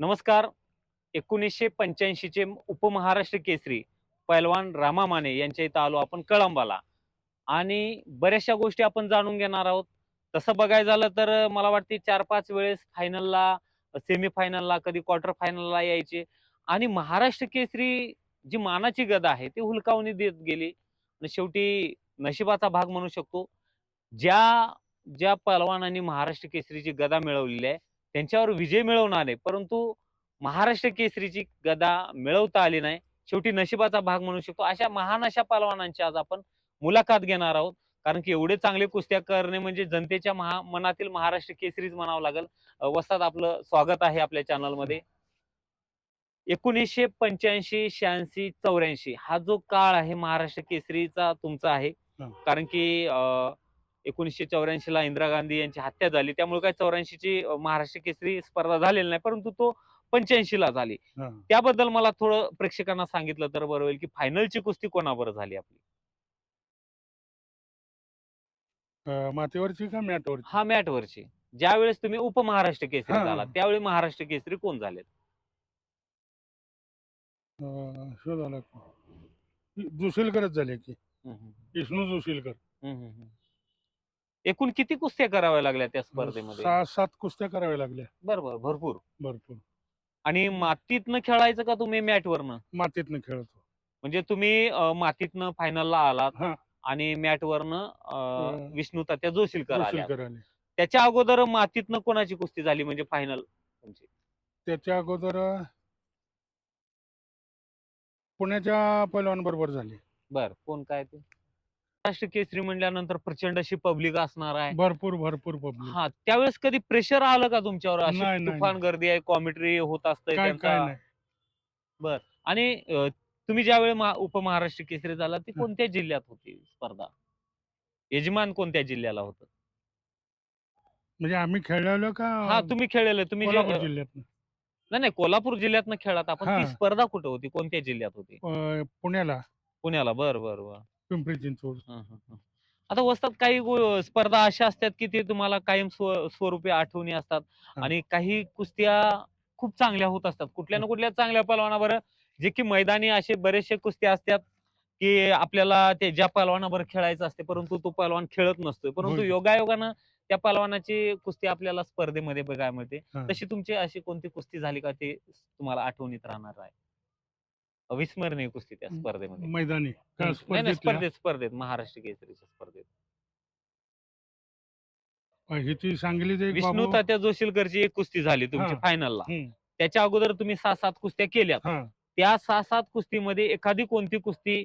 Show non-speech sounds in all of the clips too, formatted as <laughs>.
नमस्कार. एकोणीसशे पंच्याऐंशीचे उपमहाराष्ट्र केसरी पैलवान रामा माने यांच्या इथं आलो आपण कळंबाला. आणि बऱ्याचशा गोष्टी आपण जाणून घेणार आहोत. तसं बघायला झालं तर मला वाटते चार पाच वेळेस फायनलला सेमीफायनलला कधी क्वार्टर फायनलला यायचे. आणि महाराष्ट्र केसरी जी मानाची गदा आहे ती हुलकावणी देत गेली. आणि शेवटी नशिबाचा भाग म्हणू शकतो. ज्या ज्या पैलवानांनी महाराष्ट्र केसरीची गदा मिळवलेली आहे त्यांच्यावर विजय मिळवणार आहे परंतु महाराष्ट्र केसरीची गदा मिळवता आली नाही. शेवटी नशिबाचा भाग म्हणू शकतो. अशा महान अशा पहलवानांची आज आपण मुलाखत घेणार आहोत. कारण की एवढे चांगले कुस्त्या करणे म्हणजे जनतेच्या महा मनातील महाराष्ट्र केसरीच म्हणावं लागेल. अ, वस्ताद आपलं स्वागत आहे आपल्या चॅनलमध्ये. एकोणीसशे पंच्याऐंशी शहाऐंशी चौऱ्याऐंशी हा जो काळ आहे महाराष्ट्र केसरीचा तुमचा आहे. कारण की एकोणीसशे चौऱ्याऐंशी ला इंदिरा गांधी यांची हत्या झाली. त्यामुळे काय चौऱ्याऐंशीची महाराष्ट्र केसरी स्पर्धा झालेली नाही परंतु तो पंच्याऐंशी ला झाली. त्याबद्दल मला थोडं प्रेक्षकांना सांगितलं तर बरं होईल की फायनलची कुस्ती कोणाबरोबर झाली आपली? मातीवरची का मॅटवरची? हा मॅट वरची ज्यावेळेस तुम्ही उपमहाराष्ट्र केसरी हा. झाला त्यावेळी महाराष्ट्र केसरी कोण झाले अं, शो झाला की. जोशीलकरच झाले की विष्णू जोशीलकर. एकूण किती कुस्त्या कराव्या लागल्या त्या स्पर्धेमध्ये? सहा सात कुस्त्या कराव्या लागल्या. बरोबर भरपूर. भरपूर. आणि मातीतनं खेळायचं का तुम्ही मॅट वरनं मातीतनं खेळतो. म्हणजे तुम्ही अं, मातीतनं फायनलला आलात हा. आणि मॅट वरनं. विष्णू तात्या जोशीलकर आल्या. जोशीलकर आले त्याच्या अगोदर मातीतनं कोणाची कुस्ती झाली म्हणजे फायनल त्याच्या अगोदर अं, पुण्याच्या पैलवान बरोबर झाली. बर कोण काय ते? महाराष्ट्र केसरी म्हणल्यानंतर प्रचंड अशी पब्लिक असणार आहे. भरपूर भरपूर पब्लिक हा त्यावेळेस कधी प्रेशर आलं का तुमच्यावर? अशी नाही, नाही, तुफान गर्दी आहे कॉमेंट्री होत असतंय काय काय त्यांचा नाही आणि अं, तुम्ही ज्यावेळी महा- उपमहाराष्ट्र केसरी झाला ती. कोणत्या जिल्ह्यात होती स्पर्धा? यजमान कोणत्या जिल्ह्याला होतं? म्हणजे आम्ही खेळलेलो का हा तुम्ही खेळलेलं. तुम्ही जे- कोल्हापूर अं, जिल्ह्यात नाही नाही कोल्हापूर जिल्ह्यातनं खेळात. आपण ती हा. स्पर्धा कुठं होती? कोणत्या जिल्ह्यात होती? पुण्याला. पुण्याला. बर बर बर. पिंपरी चिंचवड हं, हं, हं. आता वस्तात काही गो- स्पर्धा अशा असतात की ते तुम्हाला कायम स्व- स्वरूपी आठवणी असतात हा. आणि काही कुस्त्या खूप चांगल्या होत असतात कुठल्या ना कुठल्या चांगल्या पलवानावर जे की मैदानी असे बरेचसे कुस्त्या असतात की आपल्याला ते ज्या पलवानावर खेळायचं असते परंतु तो पलवान खेळत नसतोय परंतु होय. योगायोगानं त्या पलवानाची कुस्ती आपल्याला स्पर्धेमध्ये बघायला मिळते हा. तशी तुमची अशी कोणती कुस्ती झाली का ते तुम्हाला आठवणीत राहणार आहे अविस्मरणीय कुस्ती त्या स्पर्धेमध्ये मैदानी का हम्म. नाही, नाही, स्पर्धेतल्या? स्पर्धेत स्पर्धेत महाराष्ट्र केसरीच्या स्पर्धेत ही ती सांगलीचे एक विष्णू बाबू तात्या जोशीलकरची एक कुस्ती झाली तुमची हा. फायनलला हम्म. त्याच्या अगोदर तुम्ही सहा सात कुस्त्या केल्यात हा त्या सहा सात कुस्तीमध्ये एखादी कोणती कुस्ती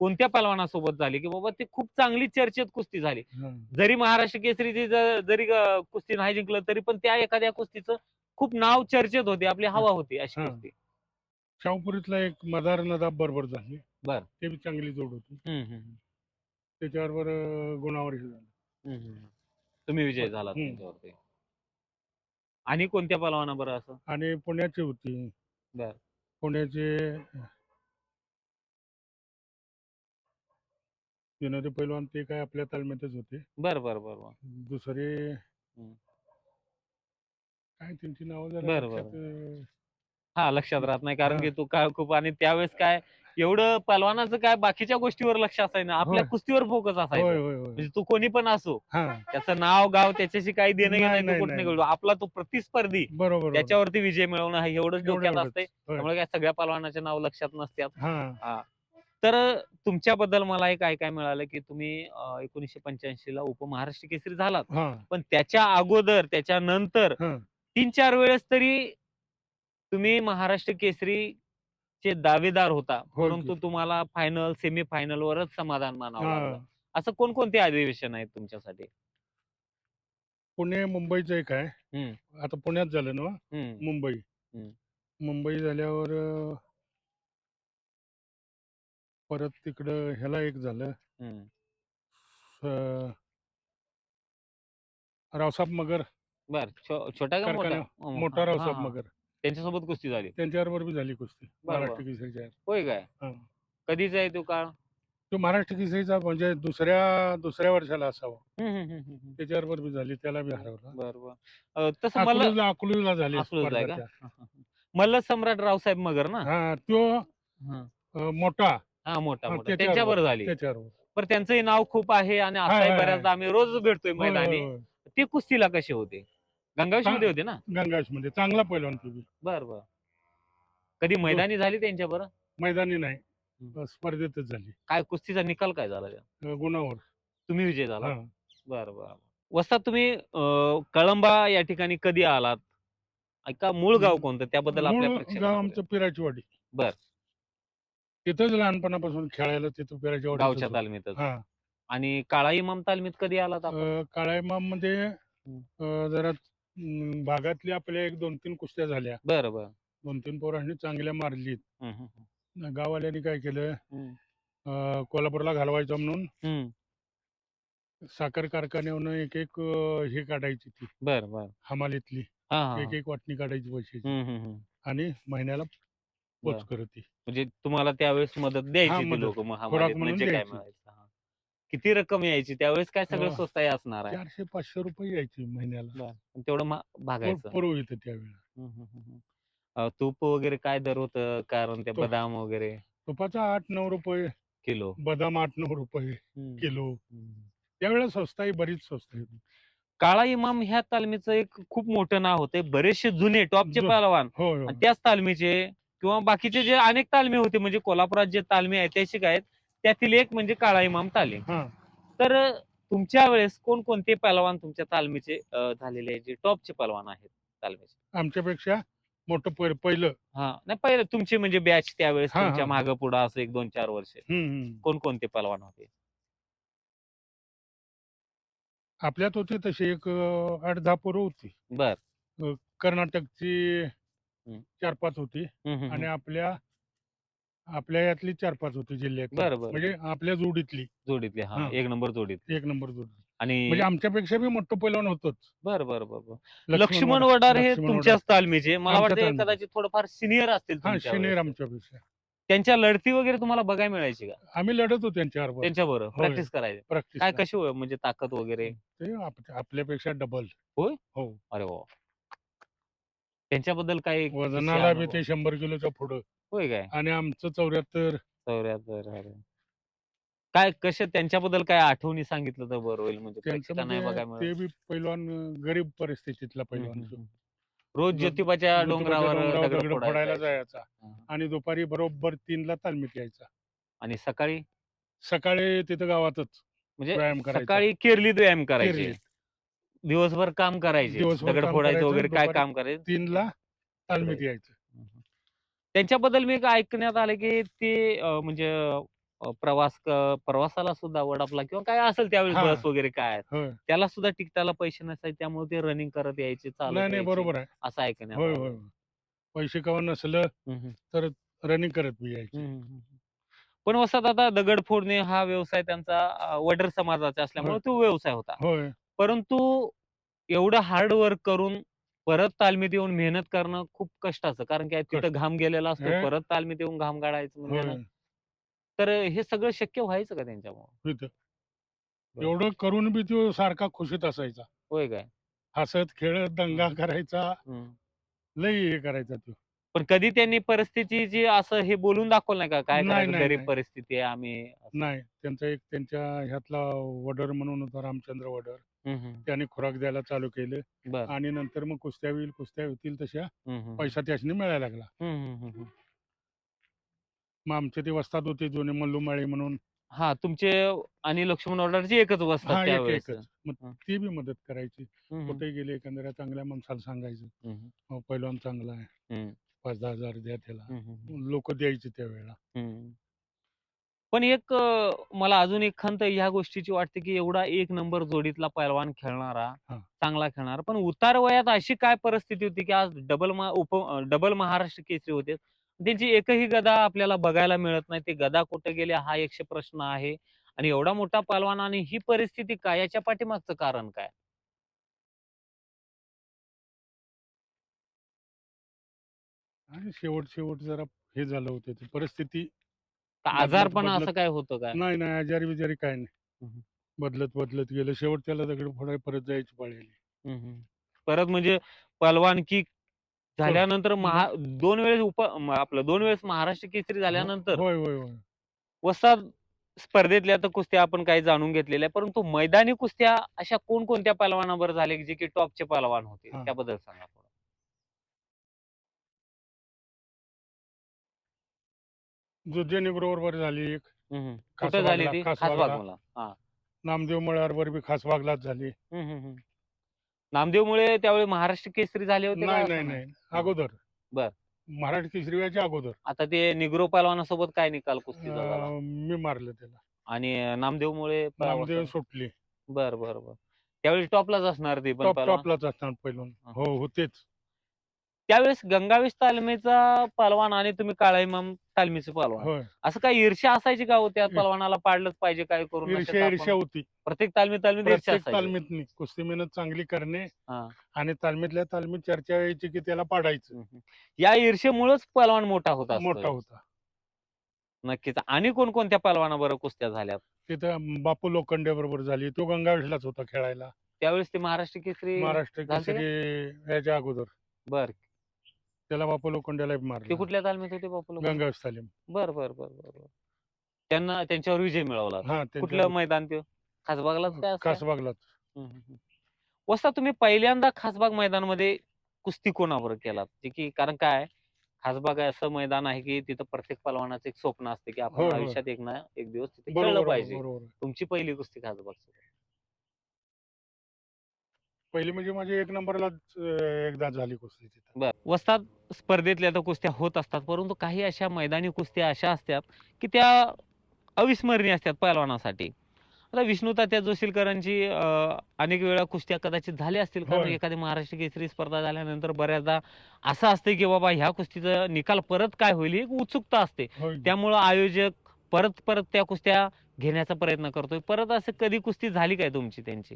कोणत्या पलवानासोबत झाली की बाबा ती खूप चांगली चर्चेत कुस्ती झाली हा. जरी महाराष्ट्र केसरीची ज- जरी अं, कुस्ती नाही जिंकलं तरी पण त्या एखाद्या कुस्तीचं खूप नाव चर्चेत होते आपली हवा होती अशी हा. कुस्ती शाहपुरीतला एक मदार नदाब बरोबर झाली बर. ते बी चांगली जोड होती हम्म, हम्म, त्याच्याबरोबर अं, गुणावर झालं हम्म, हम्म. तुम्ही विजय झाला हम्म. त्यांच्यावरती आणि कोणत्या पलवाना बरं असं आणि पुण्याची होती बर. पुण्याचे विनोदी पैलवान ते काय आपल्या तालमीतच होते बर बर बर बर दुसरे काय त्यांची नावं जरा बरं, बरं. लक्षात, अं, हा लक्षात राहत नाही. कारण. की तू काय खूप आणि त्यावेळेस काय एवढं पलवानाचं काय बाकीच्या गोष्टीवर लक्ष असायचं आपल्या होय. कुस्तीवर फोकस होय असायचं. होय होय म्हणजे तू कोणी पण असो हा. त्याचं नाव गाव त्याच्याशी काही देणं नाही, घेणं नाही, कुठं नाही. आपला तो प्रतिस्पर्धी. बरोबर. त्याच्यावरती विजय मिळवणं हे एवढंच एवढं- डोक्यात एवढंच. असतंय. होय. त्यामुळे काय सगळ्या पलवानाचे नाव लक्षात नसतात. हा. तर तुमच्याबद्दल मला एक काय काय मिळालं की तुम्ही एकोणीशे पंच्याऐंशी ला उपमहाराष्ट्र केसरी झालात. हा. पण त्याच्या अगोदर त्याच्यानंतर हा. तीन चार वेळेस तरी तुम्ही महाराष्ट्र केसरी चे दावेदार होता. परंतु तुम्हाला फायनल सेमी फायनल वरच समाधान मानावं लागलं. हा असं कोणकोणते अधिवेशन आहेत तुमच्यासाठी? पुणे मुंबईचं एक आहे. हम्म. आता पुण्यात झालं ना हम्म, मुंबई. हम्म. मुंबई झाल्यावर अं, परत तिकडं ह्याला एक झालं. हम्म. अं, रावसाहेब मगर. बर छो- छोटा का मोठा? कारखाना- मोठा हा, रावसाहेब हा, हा. मगर. त्यांच्यासोबत कुस्ती झाली. त्यांच्याबरोबर बी झाली कुस्ती. बरं, महाराष्ट्र केसरीच्या होय काय? हा. कधीच आहे तो काळ? तो महाराष्ट्र केसरीचा म्हणजे दुसऱ्या दुसऱ्या वर्षाला असावा. त्याच्याबरोबर बी झाली त्याला बी हरवला. बर बर. अं, तसं मला अकलूजला अकलूजला झाली अकलूजला आहे स्पर्धा का? त्या. मल्ल सम्राट रावसाहेब मगर ना? हा तो हा. अं, मोठा. हा, मोठा हा, मोठा. त्याच्यावर- त्यांच्यावर झाली. त्याच्यावर पण त्यांचंही नाव खूप आहे आणि हाय, आता हाय, बऱ्याचदा आम्ही रोज भेटतोय होय, मैदानी. होय. ते कुस्तीला कसे होते? गंगावेशमध्ये होते ना? गंगाशमध्ये चांगला पैलवान तुम्ही बर बर. कधी मैदानी झाली त्यांच्या बरं? मैदानी नाही. स्पर्धेतच झाली. काय कुस्तीचा निकाल काय झाला त्या? अं, गुणावर. तुम्ही विजय झाला? हा. बर बर वस्तात तुम्ही अं, कळंबा या ठिकाणी कधी आलात? ऐका मूळ गाव कोणतं? त्याबद्दल आपल्या मूळ गाव. आमचं पिराचीवाडी. बर. तिथंच लहानपणापासून खेळायला तिथं पिराचीवाडी गावच्या तालमीतच. हा. आणि काळा इमाम तालमीत कधी आलात आपण? काळायमाममध्ये जरा अं, भागातली आपल्या एक दोन तीन कुस्त्या झाल्या बर बर दोन तीन पोरांनी चांगल्या मारलीत हम्म, हम्म, गाववाल्यांनी काय केलं हम्म, अं, कोल्हापूरला घालवायचं म्हणून हम्म. साखर कारखान्यावरून एक एक अं, हे काढायची ती बर बर हमालीतली हा हा एक एक वाटणी काढायची पैशाची हम्म, हम्म, हम्म. आणि महिन्याला बर. पोच करत ती म्हणजे तुम्हाला त्यावेळेस मदत द्यायची हा, मदत. लोक खुराक म्हणजे म्हणून काय द्यायची. मिळायचं हा. किती रक्कम यायची? त्यावेळेस काय सगळं हा. स्वस्त असणार आहे. चारशे पाचशे रुपये यायची महिन्याला. तेवढं मा- भागायचं. पुरव येतं त्यावेळेला. हम्म, हम्म, हम्म. अं, तूप वगैरे काय दर होतं? कारण ते तूप. बदाम वगैरे. तुपाचा आठ नऊ रुपये. किलो. बदाम आठ नऊ रुपये हम्म, किलो. हम्म. त्यावेळेला स्वस्त आहे बरीच स्वस्त आहे. काळा इमाम ह्या तालमीचं एक खूप मोठं नाव होते. बरेचसे जुने टॉपचे जु- पहलवान. होय होय. आणि त्याच तालमीचे किंवा बाकीचे जे अनेक तालमी होते म्हणजे कोल्हापुरात जे तालमी ऐतिहासिक आहेत त्यातील एक म्हणजे काळा इमाम तालीम. हा. तर तुमच्या वेळेस कोणकोणते पहलवान तुमच्या तालमीचे अं, झालेले आहेत जे टॉपचे पहलवान आहेत तालमीचे? आमच्यापेक्षा मोठं पहिलं पहिलं. हा नाही पहिले तुमचे म्हणजे बॅच त्यावेळेस हा, तुमच्या. मागं पुढं असं एक दोन चार वर्ष. हम्म. कोणकोणते पहलवान होते? आपल्यात होती तशी एक अं, आठ दहा पोरं होती. बर. कर्नाटकची. चार पाच होती. हम्म, हम्म, आणि आपल्या आपल्या यातली चार पाच होती जिल्ह्यात बरं, बरं. म्हणजे आपल्या जोडीतली. जोडीतले हा. हा. एक नंबर जोडीत. एक नंबर जोडी आणि म्हणजे आमच्यापेक्षा बी मोठं पैलवान होतच. बर बर बर बर. लक्ष्मण वडार हे लक्ष्मण तुमच्याच तालमीचे. मला आमच्या वाटतं तालमीचे. कदाचित थोडंफार सिनियर असतील हा तुमच्या सिनियर. आमच्यापेक्षा. त्यांच्या लढती वगैरे तुम्हाला बघायला मिळायची का? आम्ही लढत होतो त्यांच्याबरोबर. त्यांच्या बरोबर. होय. प्रॅक्टिस करायची प्रॅक्टिस काय कशी होय? म्हणजे ताकद वगैरे? ते आप- आपल्यापेक्षा डबल होय? हो. अरे वा. त्यांच्याबद्दल काय किस्से, वजनाला बी अनुभव? ते शंभर किलोच्या पुढं. होय काय आणि आमचं चौऱ्याहत्तर चौऱ्याहत्तर अरे काय कशा त्यांच्याबद्दल काय आठवणी सांगितलं तर बरं होईल म्हणजे त्यांचं प्रेक्षकांना म्हणजे बघायला ते. बी पैलवान अं, गरीब परिस्थितीतला पैलवान हम्म, तो. हम्म. रोज ज्योतिबाच्या डोंगरावर डोंगरावर दगड दगड फोडायला जायचे. जायचा हा. आणि दुपारी बरोबर तीनला तालमीत यायचा आणि सकाळी सकाळी तिथं गावातच म्हणजे व्यायाम करायचा. सकाळी केरलीत व्यायाम करायचे केरलीत. दिवसभर काम करायचे दिवसभर दगड काम फोडायचं करायचं, वगैरे काय दुपारी काम करायचं तीनला तालमीत. यायचं त्यांच्याबद्दल मी ऐकण्यात आलं की ते म्हणजे प्रवास प्रवासाला सुद्धा वडापला किंवा काय असेल त्यावेळी. बस वगैरे काय त्याला सुद्धा टिकटाला पैसे नसायचे त्यामुळे ते रनिंग करत यायचे चालत नाही. बरोबर आहे असं ऐकण्यात पैसे कवा नसलं हम्म, रनिंग करत बी यायचे. पण वसात आता दगड फोडणे हा व्यवसाय त्यांचा वडर समाजाचा असल्यामुळे. तो व्यवसाय होता परंतु एवढं हार्ड वर्क करून परत तालमीत येऊन मेहनत करणं खूप कष्टाचं कारण की तिथं घाम गेलेला असतो परत तालमीत येऊन घाम गाळायचं म्हणजे ना. तर हे सगळं शक्य व्हायचं का त्यांच्यामुळे? इथं. एवढं करून बी तो सारखा खुशीत असायचा. होय काय? हसत खेळत दंगा करायचा. हम्म. लई हे करायचा तो. पण कधी त्यांनी परिस्थिती जी असं हे बोलून दाखवलं नाही का? काय नाही, करायचं? नाही, गरीब नाही. परिस्थिती आहे आम्ही. नाही. त्यांचा एक त्यांच्या ह्यातला वडर म्हणून होता रामचंद्र वडर. हम्म, हम्म. त्यांनी खुराक द्यायला चालू केलं बर. आणि नंतर मग कुस्त्या होईल कुस्त्या होतील तशा हम्म, हम्म. पैसा त्याशनी मिळायला लागला. हम्म, हम्म, हम्म, हम्म. मग आमचे ते वस्ताद होते जुने मल्लूमाळी म्हणून. हा तुमचे आणि लक्ष्मण ऑर्डरची एकच हा वस्तात एक त्यावेळेस. एकच. मग हं. ती बी मदत करायची. हम्म, हम्म, कुठे गेले एखाद्या चांगल्या माणसाला सांगायचं. हम्म, हो. पहिलवान चांगला आहे. हम्म, पाच दहा हजार द्या त्याला. हम्म, हम्म, लोक द्यायचे त्यावेळेला. हम्म. पण एक मला अजून एक खंत ह्या गोष्टीची वाटते की एवढा एक नंबर जोडीतला पैलवान खेळणारा. चांगला खेळणारा. पण उतार वयात अशी काय परिस्थिती होती की आज डबल उप डबल महाराष्ट्र केसरी होते. त्यांची एकही गदा आपल्याला बघायला मिळत नाही. ते गदा कुठे गेले हा एकशे प्रश्न आहे. आणि एवढा मोठा पैलवान आणि ही परिस्थिती काय? याच्या पाठीमागचं कारण काय? आणि शेवट शेवट जरा हे झालं होतं. ते परिस्थिती बदलत- आजारपण असं काय होतं काय नाही नाही आजारी बिजारी काय नाही. बदलत बदलत गेलं. शेवट त्याला दगड फोडाय परत जायची पाळी आली हम्म, हम्म. परत म्हणजे पलवानकी झाल्यानंतर महा दोन वेळेस उप म- आपलं दोन वेळेस महाराष्ट्र केसरी झाल्यानंतर होय होय होय. वस्ताद स्पर्धेतल्या तर कुस्त्या आपण काही जाणून घेतलेल्या आहे, परंतु मैदानी कुस्त्या अशा कोणकोणत्या पहलवानावर झाले जे की टॉपचे पहलवान होते? हा. त्याबद्दल सांगा. थोडं. जुजेनी बरोबर झाली एक हम्म, झाली ती? खास खास बागला. बागला हा. नामदेव मळ्यावर बी खास बागलाच झाली. हम्म, हम्म, हम्म. नामदेवमुळे त्यावेळी महाराष्ट्र केसरी झाले होते का? नाही नाही. नाही अगोदर. बर. महाराष्ट्र केसरी व्हायच्या अगोदर. आता ते निग्रो पहलवानासोबत काय निकाल कुस्तीचा झाला? अं, मी मारलं त्याला. आणि नामदेवमुळे प- नामदेव सुटली. बर बर बर. त्यावेळी टॉपलाच असणार ते पण टॉप. टॉपलाच असणार पहिलं. हो होतेच. त्यावेळेस गंगावेश तालमीचा पलवान आणि तुम्ही काळा इमाम तालमीचे पलवान होय. असं काही ईर्ष्या असायची का हो त्या ईर- पलवानाला पाडलंच पाहिजे काय करून? ईर्ष्या ईर्ष्या होती. प्रत्येक तालमी तालमीत ईर्ष्या प्रत्येक असायची. तालमीत कुस्ती मेहनत चांगली करणे हा. आणि तालमीतल्या तालमीत चर्चा यायची की त्याला पाडायचं. या ईर्षेमुळेच पलवान मोठा होता मोठा होता. नक्कीच. आणि कोणकोणत्या पलवानाबरोबर कुस्त्या झाल्या तिथं बापू लोखंडे बरोबर झाली. तो गंगावेशलाच होता खेळायला. त्यावेळेस ते महाराष्ट्र केसरी महाराष्ट्र झालते का? केसरी याच्या अगोदर. बर. त्याला बापू लोखंडेला ते मारलं कुठल्या तालमीत होते बापू लोक गंगावेश तालीम बर बर बर बर बर. त्यांना त्यांच्यावर विजय मिळवला हा त्यांच्या- कुठलं मैदान ते खासबागलाच काय असतं? कासबागलाच हम्म, हम्म, हम्म. वस्ता तुम्ही पहिल्यांदा खासबाग मैदानामध्ये कुस्ती कोणावर केलात जे की कारण काय खासबाग हे असं मैदान आहे की तिथं प्रत्येक पलवानाचं एक स्वप्न असते की हो, आपण हो. आयुष्यात एक ना एक दिवस तिथे खेळलं पाहिजे बरोबर. तुमची पहिली कुस्ती खासबाग पहिली म्हणजे माझी एक नंबरला एकदा झाली कुस्ती तिथं. वस्ताद स्पर्धेतल्या तर कुस्त्या होत असतात परंतु काही अशा मैदानी कुस्त्या अशा असतात की त्या अविस्मरणीय असतात पैलवानासाठी. आता विष्णू तात्या जोशीलकरांची अं, अनेक वेळा कुस्त्या कदाचित झाल्या असतील कारण होय. एखादी महाराष्ट्र केसरी स्पर्धा झाल्यानंतर बऱ्याचदा असं असते की बाबा ह्या कुस्तीचा निकाल परत काय होईल ही एक उत्सुकता असते. होय. त्यामुळं आयोजक परत परत त्या कुस्त्या घेण्याचा प्रयत्न करतोय. परत असं कधी कुस्ती झाली काय तुमची त्यांची?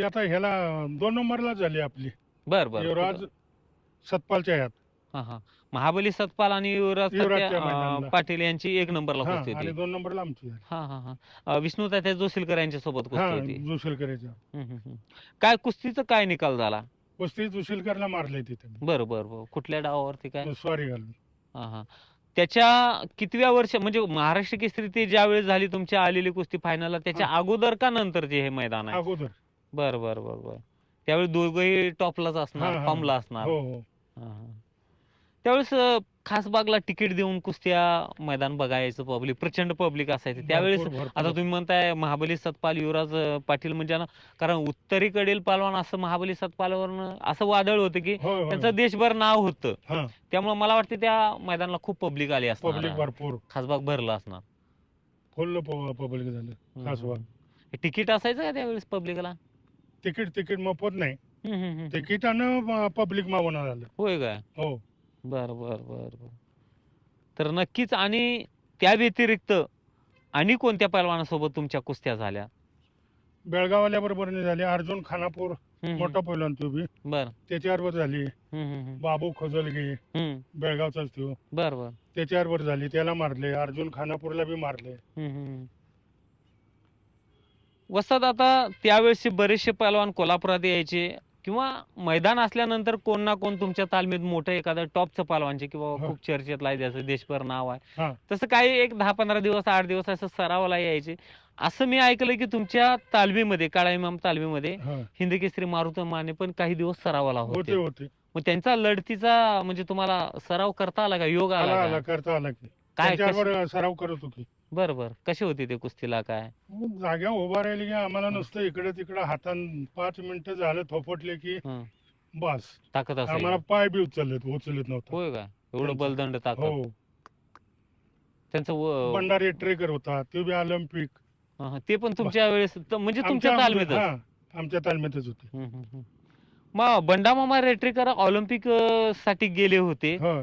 ती आता ह्याला दोन नंबरला झाली आपली. बर बर. युवराज सतपालच्या ह्यात. हा हा. महाबली सतपाल आणि युवराज युवराजच्या सत्या, अं, मैदानाला. पाटील यांची एक नंबरला हा, कुस्ती आणि होती दोन नंबरला आमची झाली. हा हा हा. अं, विष्णू तात्या जोशीलकर यांच्या सोबत हा कुस्ती होती. जोशीलकरच्या. हम्म, हम्म, हम्म. काय कुस्तीचा काय निकाल झाला? कुस्ती जोशीलकरला मारले तिथे बरं बरं बरं. कुठल्या डावावरती काय? स्वारी घालून. हा हा. त्याच्या कितव्या वर्ष म्हणजे महाराष्ट्र केसरी ते ज्या वेळेस झाली तुमच्या आलेली कुस्ती फायनलला त्याच्या अगोदर का नंतर जे हे मैदान आहे? अगोदर. बर बर बर बर. त्यावेळी दोघंही टॉपलाच असणार हा. फॉर्मला असणार. हो हो. हा, हा. त्यावेळेस अं, खासबागला तिकीट देऊन कुस्त्या मैदान बघायचं पब्लिक प्रचंड पब्लिक असायचं. त्यावेळेस भरपूर, भरपूर. आता तुम्ही म्हणताय महाबली सतपाल युवराज अं, पाटील म्हणजे ना कारण उत्तरेकडील पालवान असं महाबली सतपालवर असं वादळ होतं की होय, होय. त्यांचं देशभर नाव होतं. हा. त्यामुळे मला वाटतं त्या मैदानाला खूप पब्लिक आली पब्लिक असणार भरपूर खासबाग भरला असणार. फुल पब्लिक झालं. खासबाग हम्म. तिकीट असायचं का त्यावेळेस पब्लिकला? तिकीट तिकीट मोफत नाही. तिकिटानं पब्लिक मागवणार झालं. होय काय? हो. बर बर बर बर. तर नक्कीच आणि त्या व्यतिरिक्त आणि कोणत्या पैलवानासोबत तुमच्या कुस्त्या झाल्या? बेळगावल्या बरोबर झाली. अर्जुन खानापूर हम्म, मोठा पहिलवान तो बी. बर. त्याच्याबरोबर झाली. हम्म, हम्म, हम्म. बाबू खोजलगे हम्म, बेळगावचाच तो. बर बर. त्याच्याबरोबर झाली. त्याला मारले. अर्जुन खानापूरला बी मारले. हम्म, हम्म. वसत आता त्यावेळेसचे बरेचसे पैलवान कोल्हापुरात यायचे किंवा मैदान असल्यानंतर कोण ना कोण तुमच्या तालमीत मोठं एखादं टॉपचं पैलवानचे किंवा हो. खूप चर्चेत आहे त्याचं देशभर नाव आहे. तसं काही एक दहा पंधरा दिवस आठ दिवस असं सरावाला यायचे असं मी ऐकलं की तुमच्या तालमीमध्ये काळा इमाम तालमीमध्ये. हिंद केसरी मारुती माने पण काही दिवस सरावाला होते मग त्यांचा लढतीचा म्हणजे तुम्हाला सराव करता आला का योग आला? करता आला काय सराव करत होती बर बर कशी होती ते कुस्तीला काय? जाग्या उभा राहिली की आम्हाला नुसतं इकडे तिकडे हातान पाच मिनिटं झालं थोपटले की हं. बस. ताकद असेल आम्हाला पाय बी उचललेत उचलत नव्हतं. होय का? एवढं बलदंड ताकद. हो. त्यांचं व- भंडारी ट्रेकर होता तो बी ऑलिम्पिक. हा, हा. ते पण तुमच्या वेळेस त- म्हणजे तुमच्या तालमीतच? हा, आमच्या तालमीतच होते. हम्म, हम्म, हम्म. मग बंडामामा रेट्रेकर ऑलिम्पिक अं, साठी गेले होते. हो.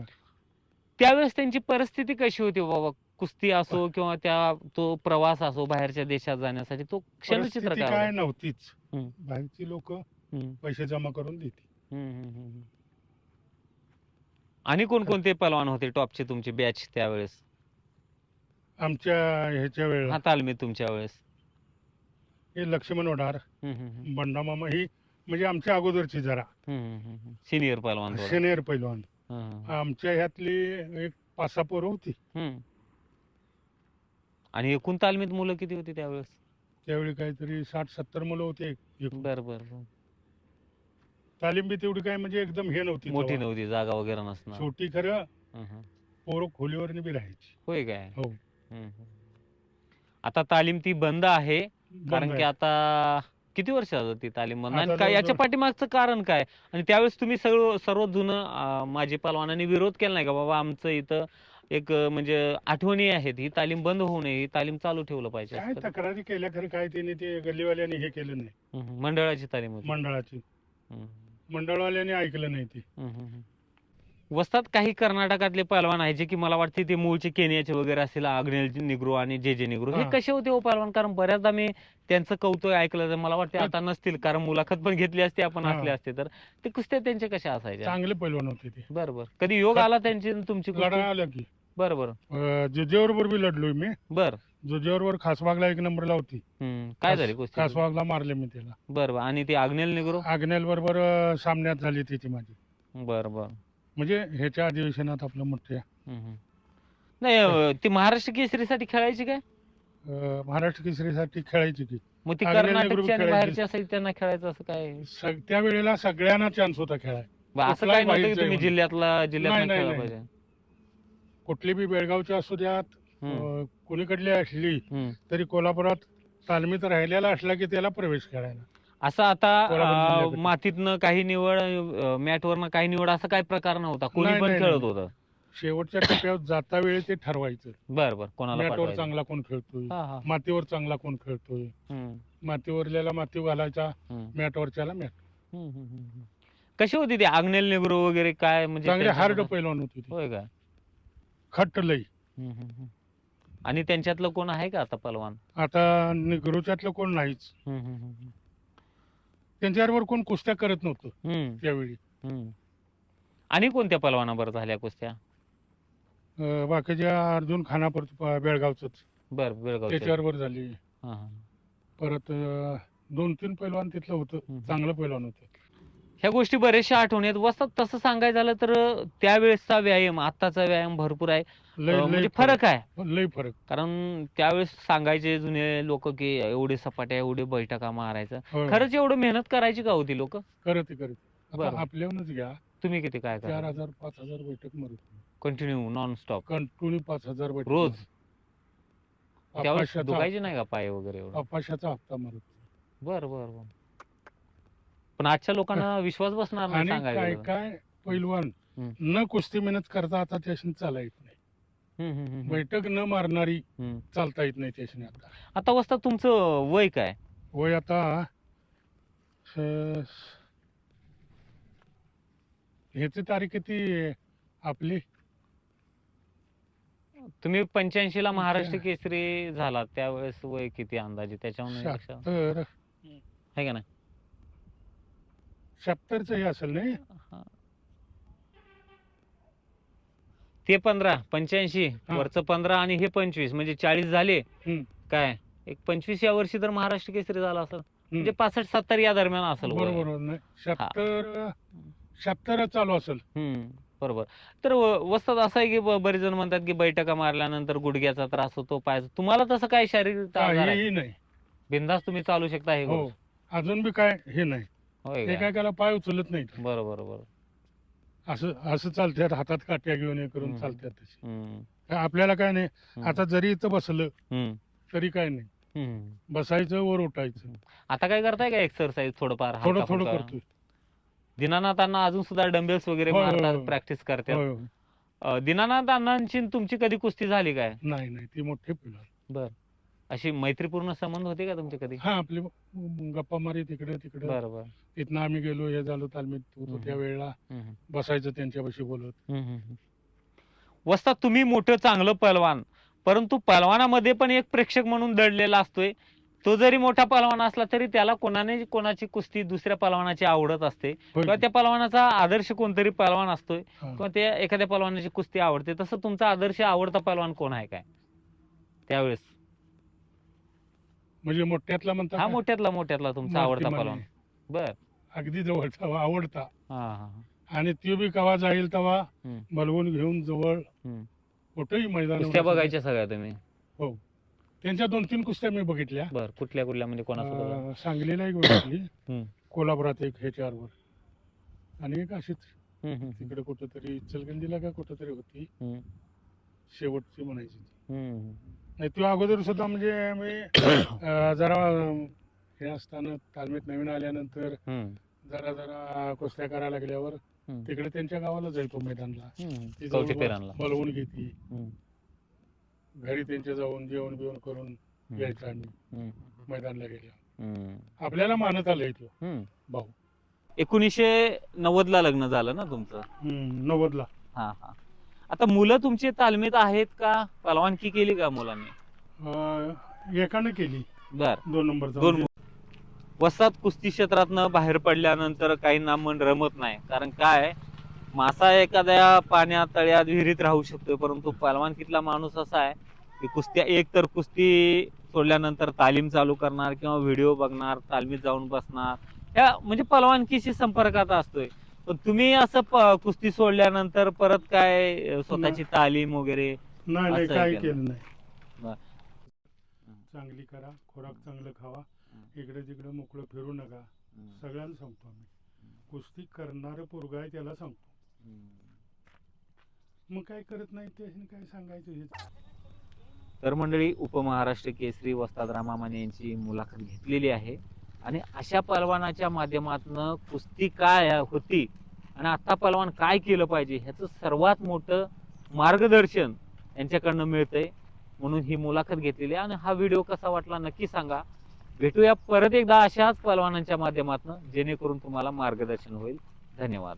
त्यावेळेस त्यांची परिस्थिती कशी होती बाबा? कुस्ती असो किंवा त्या तो प्रवास असो बाहेरच्या देशात जाण्यासाठी तो क्षणचित्र परिस्थिती काय काय होतं? नव्हतीच. हम्म. बाहेरची लोक हम्म, पैसे जमा करून देते हम्म, हम्म, हम्म. आणि कोणकोणते पलवान होते टॉपचे तुमचे बॅच त्यावेळेस? आमच्या ह्याच्या हा वेळेला तालमीत तुमच्या वेळेस. हे लक्ष्मण वडार हम्म, हम्म, हम्म. बंडामामा ही म्हणजे आमच्या अगोदरची जरा. सिनियर पहलवान थोडं. सिनियर पैलवान. हं, हं, आमच्या ह्यातली एक पाच सहा पोरं होती. हं. आणि एकूण तालमीत मुलं किती होती त्यावेळेस त्यावेळी काहीतरी साठ सत्तर मुलं होते एकूण. बर बर बर. तालीम बी तेवढी काय म्हणजे एकदम हे नव्हती मोठी तेव्हा. नव्हती जागा वगैरे नसणार छोटी खरं हं, हं. पोरं खोलीवर बी राहायची होय काय हो. हं, हं. आता तालीम ती बंद आहे कारण बंद की आहे. आता किती वर्ष झालं ती तालीम बंद आणि आता काय याच्या जवळजवळ- पाठीमागचं कारण काय आणि त्यावेळेस तुम्ही सर्व सर्व जुनं अं, माजी पलवानांनी विरोध केला नाही का बाबा आमचं इथं एक म्हणजे आठवणी आहेत ही तालीम बंद होऊ नये ही तालीम चालू ठेवलं पाहिजे काय असं. तक्रारी केल्या खरं काय त्यांनी ते गल्लीवाल्यांनी हे केलं नाही. मंडळाची तालीम होती मंडळाची मंडळवाल्यांनी ऐकलं नाही ते. वस्तात काही कर्नाटकातले पहलवान आहे जे की मला वाटते ते मूळचे केनियाचे वगैरे असतील आग्नेल निग्रो आणि जे जे निग्रो हे हा. कसे होते हो पहलवान कारण बऱ्याचदा मी त्यांचं कौतुक ऐकलं तर मला वाटते आता नसतील कारण मुलाखत पण घेतली असती आपण हा. असले असते तर ते कुस्त्या त्यांचे कशा असायच्या चांगले पैलवान होते ते बरं बरं कधी योग आला त्यांची आणि तुमची कुस्ती? लढा की बरं बरं अं, जुजेवरबर बी लढलोय मी. बरं. जुजेवरवर खासबागला एक नंबरला होती. काय खास- झाली कुस्ती खासबागला मारले मी त्याला. बरं बरं आणि ते आग्नेल निग्रो? आग्नेल बरोबर सामन्यात झाली त्याची माझी. बरं बरं म्हणजे ह्याच्या अधिवेशनात आपलं मोठ्या. नाही अं, ती महाराष्ट्र केसरीसाठी खेळायची काय? अं, महाराष्ट्र केसरीसाठी खेळायची की. मग ती आग्नेल निग्रो कर्नाटकची आणि खेळायची. बाहेरची असेल त्यांना खेळायचं असं काय? सग- त्या वेळेला सगळ्यांना चान्स होता खेळाय बा, असं कुठलाही काय नव्हतं की बाहेरचं तुम्ही येऊन. जिल्ह्यातला जिल्ह्यात नाही, खेळला नाही, पाहिजे? कुठली बी बेळगावची असू द्यात अं, कुणीकडली असली हम्म. तरी कोल्हापुरात तालमीत राहिलेला असला की त्याला प्रवेश करायला. असं आता कोल्हापूर अं, जिल्ह्याकडे. मातीतनं काही निवड मॅटवरनं काही निवड असं काही प्रकार नव्हता. कोणी नाही, पण नाही, खेळत नाही. होतं. शेवटच्या टप्प्यावर जाता वेळी ते ठरवायचं. बर बर. कोणाला मॅटवर पाठवायचं? चांगला कोण खेळतोय? हा, हा. मातीवर चांगला कोण खेळतोय? हम्म, मातीवरल्याला माती घालायचा हम्म, मॅटवरच्याला मॅट. हम्म, हम्म, हम्म. कशी होती ती? आग्नेल निग्रो वगैरे काय म्हणजे चांगले हार्ड पैलवान होती ती. होय काय खट्ट लई हम्म, हम्म, हम्म. आणि त्यांच्यातलं कोण आहे का आता पलवान आता निगरूच्यातलं कोण नाहीच. हम्म, हम्म, हम्म, त्यांच्याबरोबर कोण कुस्त्या करत नव्हतं हम्म, त्यावेळी. हम्म. आणि कोणत्या पलवानाबरोबर झाल्या कुस्त्या? अं, बाकीच्या अर्जुन खानापूर बेळगावच बर बेळगाव त्याच्याबरोबर झाली. परत अं, दोन तीन पैलवान तिथलं होतं. हम्म. चांगलं पैलवान होतं. ह्या गोष्टी बऱ्याचशा आठवणी आहेत. वसतात तसं सांगायचं झालं तर त्यावेळेसचा व्यायाम आत्ताचा व्यायाम भरपूर आहे. लय अं, लय म्हणजे फरक. आहे. लय फरक. कारण त्यावेळेस सांगायचे जुने लोक की एवढे सपाट्या एवढे बैठका मारायचं. होय. खरंच एवढं मेहनत करायची का होती लोक? करत करत. बरं. आता आपल्याहूनच घ्या. तुम्ही किती काय चार करा हजार पाच हजार बैठक मरत कंटिन्यू नॉन स्टॉप कंटिन्यू पाच हजार बैठक रोज? त्यावेळेस अपाशाचा दुखायचे नाही का पाय वगैरे एवढं? हप्ता मरत बर बर बर. पण आजच्या लोकांना <laughs> विश्वास बसणार नाही आणि काय काय पैलवान हम्म. न कुस्ती मेहनत करता आता त्याशी चाला येत नाही. हम्म, हम्म, हम्म, बैठक न मारणारी हम्म. चालता येत नाही त्याशी आता. आता वस्ता तुमचं वय काय? वय आता ह्याची तारीख किती आपली. तुम्ही पंच्याऐंशी ला महाराष्ट्र केसरी झाला त्यावेळेस वय किती अंदाजे? त्याच्यावर शहात्तर. आहे का नाही? शहात्तरच हे असेल नाही. ते पंधरा पंच्याऐंशी हा. वरचं पंधरा आणि हे पंचवीस म्हणजे चाळीस झाले. हम्म. काय? एक पंचवीस या वर्षी तर महाराष्ट्र केसरी झाला असेल. म्हणजे. पासष्ट सत्तर या दरम्यान असेल वय. बरोबर नाही शहात्तर चालू असेल. हम्म. बरोबर. तर व- वस्तात असं आहे की ब- बरेच जण म्हणतात की बैठका मारल्यानंतर गुडघ्याचा त्रास होतो पायाचा. तुम्हाला तसं काय शारीरिक काहीही नाही. बिंदास तुम्ही चालू शकता हे हो. गोष्ट. अजून बी काय? हे नाही. होय ते? काय त्याला पाय उचलत नाही बरोबर बरोबर असं असं चालतात हातात काट्या घेऊन हे करून हम्म. काय आपल्याला काय नाही आता जरी इथं बसलं हम्म, तरी काय नाही. हम्म. बसायचं वर उठायचं. आता काय करताय का एक्सरसाइज थोडंफार थोडं हलका थोडं फुलका? करतोय. दिनानाथ अण्णा अजून सुद्धा डंबेल्स वगैरे होय, होय, मारतात होय. प्रॅक्टिस करतात. होय, होय. अं, दीनानाथ अण्णांची तुमची कधी कुस्ती झाली काय? नाही नाही ती मोठी पिलं अशी मैत्रीपूर्ण संबंध होते का तुमचे कधी? हा आपली गप्पा मारी तिकडे तिकडे. बरं बरं तिथनं आम्ही गेलो हे झालो तालमीत होतो हम्म. त्या वेळेला बसायचं त्यांच्यापाशी बोलत. वस्तात तुम्ही मोठं चांगलं पहलवान. परंतु पहलवानामध्ये पण एक प्रेक्षक म्हणून दडलेला असतोय. तो जरी मोठा पहलवान असला तरी त्याला कोणाने कोणाची कुस्ती दुसऱ्या पहलवानाची आवडत असते. होय किंवा? त्या पहलवानाचा आदर्श कोणतरी पहलवान असतोय. हा. किंवा त्या एखाद्या पहलवानाची कुस्ती आवडते. तसं तुमचा आदर्श आवडता पहलवान कोण आहे काय? त्यावेळेस. म्हणजे मोठ्यातला म्हणतात हा का? मोठ्यातला मोठ्यातला तुमचा आवडता माने. बर अगदी जवळचा आवडता हा हा आणि ते बी कवा जाईल तेव्हा हम्म. बोलवून घेऊन जवळ हम्म. कुठेही मैदान कुस्त्या बघायच्या सगळ्या तुम्ही त्यांच्या दोन तीन कुस्त्या मी बघितल्या बर कुठल्या कुठल्या म्हणजे कोणासोबत अं, सांगलीला एक बघितली हम्म. कोल्हापुरात एक ह्याच्यावर आणि एक अशीच हम्म, हम्म, तिकडे कुठेतरी इचलगंजीला का कुठेतरी होती हम्म, शेवटची म्हणायची ती. हम्म. नाही तो अगोदर सुद्धा म्हणजे मी अं, जरा हे असताना तालमीत नवीन आल्यानंतर हम्म, जरा जरा कुस्त्या करायला लागल्यावर हम्म. तिकडे त्यांच्या गावाला जायचो मैदानला. हम्म. ती कवठे जवळ पेरांना बोलवून घेतली. हम्म, घरी त्यांच्या जाऊन जेवण बिवण करून हम्म, यायचं आम्ही. हम्म, मैदानला गेल्या हम्म, आपल्याला मानत आलंय तो. हम्म. भाऊ. एकोणीसशे नव्वद ला लग्न झालं ना तुमचं? नव्वदला. हा हा. आता मुलं तुमची तालमीत आहेत का? पलवानकी केली का मुलांनी? अं, एकानं केली. बर. दोन नंबरचा. दोन वसात कुस्ती क्षेत्रातनं बाहेर पडल्यानंतर काहींना मन रमत नाही. कारण काय? मासा एखाद्या पाण्यात तळ्यात विहिरीत राहू शकतो परंतु पलवानकीतला माणूस असा आहे की कुस्त्या एक तर कुस्ती सोडल्यानंतर तालीम चालू करणार किंवा व्हिडिओ बघणार तालमीत जाऊन बसणार. ह्या म्हणजे पलवानकीशी संपर्कात असतोय. पण तुम्ही असं प- कुस्ती सोडल्यानंतर परत काय अं, स्वतःची तालीम वगैरे नाही नाही असं काही केलं. केलं नाही. बर. चांगली करा खोराक चांगलं खावा इकडे तिकडे मोकळं फिरू नका. सगळ्यांना सांगतो आम्ही. कुस्ती करणारं पोरगा आहे त्याला सांगतो. मग काय करत नाही ते काय सांगायचं हे? तर मंडळी उपमहाराष्ट्र केसरी वस्ताद रामामाने यांची मुलाखत घेतलेली आहे. आणि अशा पलवानाच्या माध्यमातून कुस्ती काय होती आणि आता पलवान काय केलं पाहिजे ह्याचं सर्वात मोठं मार्गदर्शन यांच्याकडनं मिळतंय. म्हणून ही मुलाखत घेतलेली आहे आणि हा व्हिडिओ कसा वाटला नक्की सांगा. भेटूया परत एकदा अशाच पलवानांच्या माध्यमातून जेणेकरून तुम्हाला मार्गदर्शन होईल. धन्यवाद.